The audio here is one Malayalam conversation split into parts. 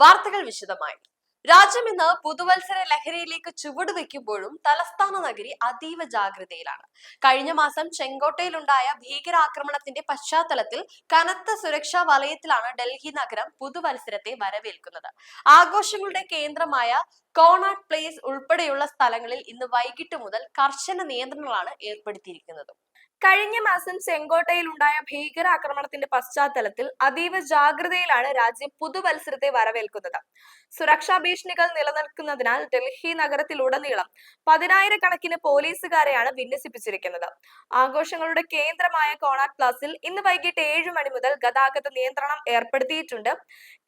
വാർത്തകൾ വിശദമായി. രാജ്യം ഇന്ന് പുതുവത്സര ലഹരിയിലേക്ക് ചുവടുവെക്കുമ്പോഴും തലസ്ഥാന നഗരി അതീവ ജാഗ്രതയിലാണ്. കഴിഞ്ഞ മാസം ചെങ്കോട്ടയിലുണ്ടായ ഭീകരാക്രമണത്തിന്റെ പശ്ചാത്തലത്തിൽ കനത്ത സുരക്ഷാ വലയത്തിലാണ് ഡൽഹി നഗരം പുതുവത്സരത്തെ വരവേൽക്കുന്നത്. ആഘോഷങ്ങളുടെ കേന്ദ്രമായ കോണാട്ട് പ്ലേസ് ഉൾപ്പെടെയുള്ള സ്ഥലങ്ങളിൽ ഇന്ന് വൈകിട്ട് മുതൽ കർശന നിയന്ത്രണങ്ങളാണ് ഏർപ്പെടുത്തിയിരിക്കുന്നത്. കഴിഞ്ഞ മാസം ചെങ്കോട്ടയിൽ ഉണ്ടായ ഭീകരാക്രമണത്തിന്റെ പശ്ചാത്തലത്തിൽ അതീവ ജാഗ്രതയിലാണ് രാജ്യം പുതുവത്സരത്തെ വരവേൽക്കുന്നത്. സുരക്ഷാ ഭീഷണികൾ നിലനിൽക്കുന്നതിനാൽ ഡൽഹി നഗരത്തിലുടനീളം പതിനായിരക്കണക്കിന് പോലീസുകാരെയാണ് വിന്യസിപ്പിച്ചിരിക്കുന്നത്. ആഘോഷങ്ങളുടെ കേന്ദ്രമായ കോണാട്ട് പ്ലാസിൽ ഇന്ന് വൈകിട്ട് ഏഴ് മണി മുതൽ ഗതാഗത നിയന്ത്രണം ഏർപ്പെടുത്തിയിട്ടുണ്ട്.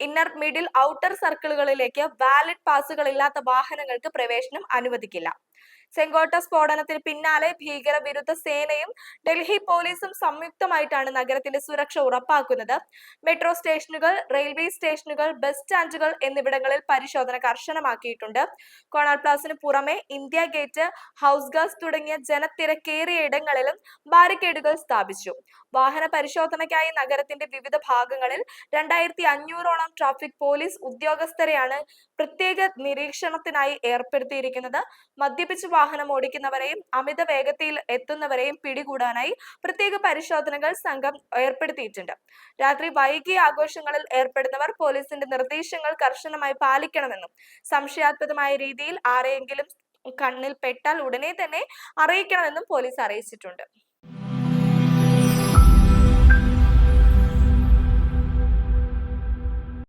ഇന്നർ മിഡിൽ ഔട്ടർ സർക്കിളുകളിലേക്ക് വാലിഡ് പാസുകളില്ലാത്ത വാഹനങ്ങൾക്ക് പ്രവേശനം അനുവദിക്കില്ല. ചെങ്കോട്ട സ്ഫോടനത്തിന് പിന്നാലെ ഭീകരവിരുദ്ധ സേനയും ഡൽഹി പോലീസും സംയുക്തമായിട്ടാണ് നഗരത്തിന്റെ സുരക്ഷ ഉറപ്പാക്കുന്നത്. മെട്രോ സ്റ്റേഷനുകൾ റെയിൽവേ സ്റ്റേഷനുകൾ ബസ് സ്റ്റാൻഡുകൾ എന്നിവിടങ്ങളിൽ പരിശോധന കർശനമാക്കിയിട്ടുണ്ട്. കോണാട്ട് പ്ലാസിന് പുറമെ ഇന്ത്യ ഗേറ്റ് ഹൗസ് ഗാസ് തുടങ്ങിയ ജനത്തിരക്കേറിയ ഇടങ്ങളിലും ബാരിക്കേഡുകൾ സ്ഥാപിച്ചു. വാഹന പരിശോധനയ്ക്കായി നഗരത്തിന്റെ വിവിധ ഭാഗങ്ങളിൽ രണ്ടായിരത്തി അഞ്ഞൂറോളം ട്രാഫിക് പോലീസ് ഉദ്യോഗസ്ഥരെയാണ് പ്രത്യേക നിരീക്ഷണത്തിനായി ഏർപ്പെടുത്തിയിരിക്കുന്നത്. മദ്യപിച്ച് വാഹനം ഓടിക്കുന്നവരെയും അമിത വേഗതയിൽ എത്തുന്നവരെയും പിടികൂടാനായി പ്രത്യേക പരിശോധനകൾ സംഘം ഏർപ്പെടുത്തിയിട്ടുണ്ട്. രാത്രി വൈകിയ ആഘോഷങ്ങളിൽ ഏർപ്പെടുന്നവർ പോലീസിന്റെ നിർദ്ദേശങ്ങൾ കർശനമായി പാലിക്കണമെന്നും സംശയാസ്പദമായ രീതിയിൽ ആരെയെങ്കിലും കണ്ണിൽ പെട്ടാൽ ഉടനെ തന്നെ അറിയിക്കണമെന്നും പോലീസ് അറിയിച്ചിട്ടുണ്ട്.